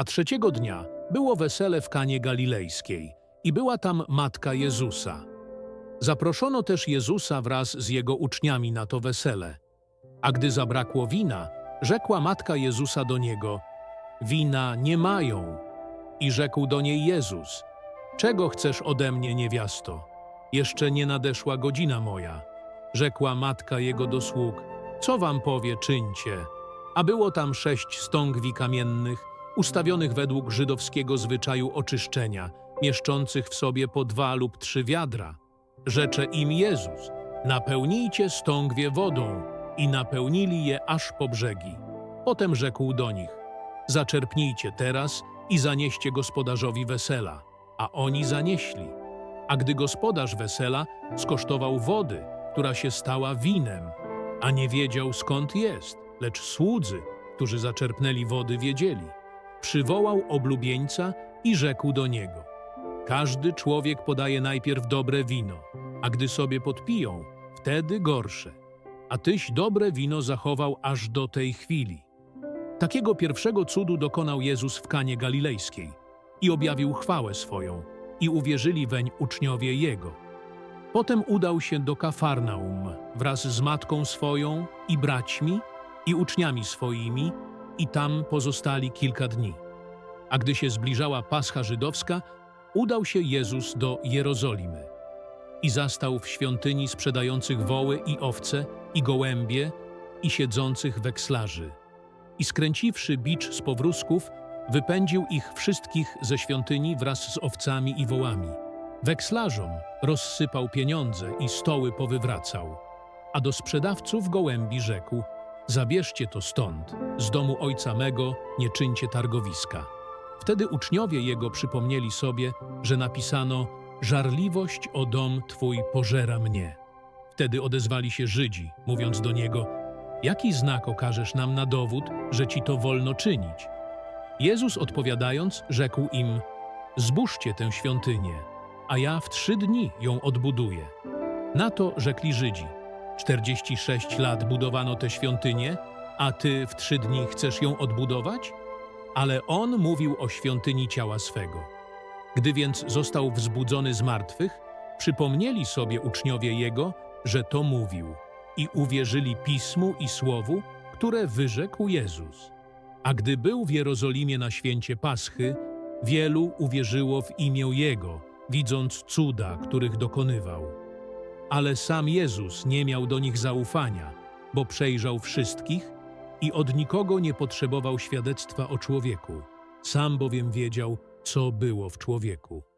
A trzeciego dnia było wesele w Kanie Galilejskiej i była tam matka Jezusa. Zaproszono też Jezusa wraz z jego uczniami na to wesele. A gdy zabrakło wina, rzekła matka Jezusa do niego: Wina nie mają. I rzekł do niej Jezus: Czego chcesz ode mnie, niewiasto? Jeszcze nie nadeszła godzina moja. Rzekła matka jego do sług: Co wam powie, czyńcie? A było tam sześć stągwi kamiennych, ustawionych według żydowskiego zwyczaju oczyszczenia, mieszczących w sobie po dwa lub trzy wiadra. Rzecze im Jezus: Napełnijcie stągwie wodą, i napełnili je aż po brzegi. Potem rzekł do nich: Zaczerpnijcie teraz i zanieście gospodarzowi wesela. A oni zanieśli. A gdy gospodarz wesela skosztował wody, która się stała winem, a nie wiedział skąd jest, lecz słudzy, którzy zaczerpnęli wody, wiedzieli. Przywołał oblubieńca i rzekł do niego: Każdy człowiek podaje najpierw dobre wino, a gdy sobie podpiją, wtedy gorsze. A tyś dobre wino zachował aż do tej chwili. Takiego pierwszego cudu dokonał Jezus w Kanie Galilejskiej i objawił chwałę swoją, i uwierzyli weń uczniowie Jego. Potem udał się do Kafarnaum wraz z matką swoją i braćmi i uczniami swoimi i tam pozostali kilka dni. A gdy się zbliżała Pascha żydowska, udał się Jezus do Jerozolimy i zastał w świątyni sprzedających woły i owce i gołębie i siedzących wekslarzy. I skręciwszy bicz z powrózków, wypędził ich wszystkich ze świątyni wraz z owcami i wołami. Wekslarzom rozsypał pieniądze i stoły powywracał. A do sprzedawców gołębi rzekł: Zabierzcie to stąd, z domu ojca mego nie czyńcie targowiska. Wtedy uczniowie jego przypomnieli sobie, że napisano: Żarliwość o dom twój pożera mnie. Wtedy odezwali się Żydzi, mówiąc do niego: Jaki znak okażesz nam na dowód, że ci to wolno czynić? Jezus odpowiadając, rzekł im: Zbóżcie tę świątynię, a ja w trzy dni ją odbuduję. Na to rzekli Żydzi: 46 lat budowano tę świątynię, a ty w trzy dni chcesz ją odbudować? Ale on mówił o świątyni ciała swego. Gdy więc został wzbudzony z martwych, przypomnieli sobie uczniowie jego, że to mówił, i uwierzyli pismu i słowu, które wyrzekł Jezus. A gdy był w Jerozolimie na święcie Paschy, wielu uwierzyło w imię Jego, widząc cuda, których dokonywał. Ale sam Jezus nie miał do nich zaufania, bo przejrzał wszystkich i od nikogo nie potrzebował świadectwa o człowieku. Sam bowiem wiedział, co było w człowieku.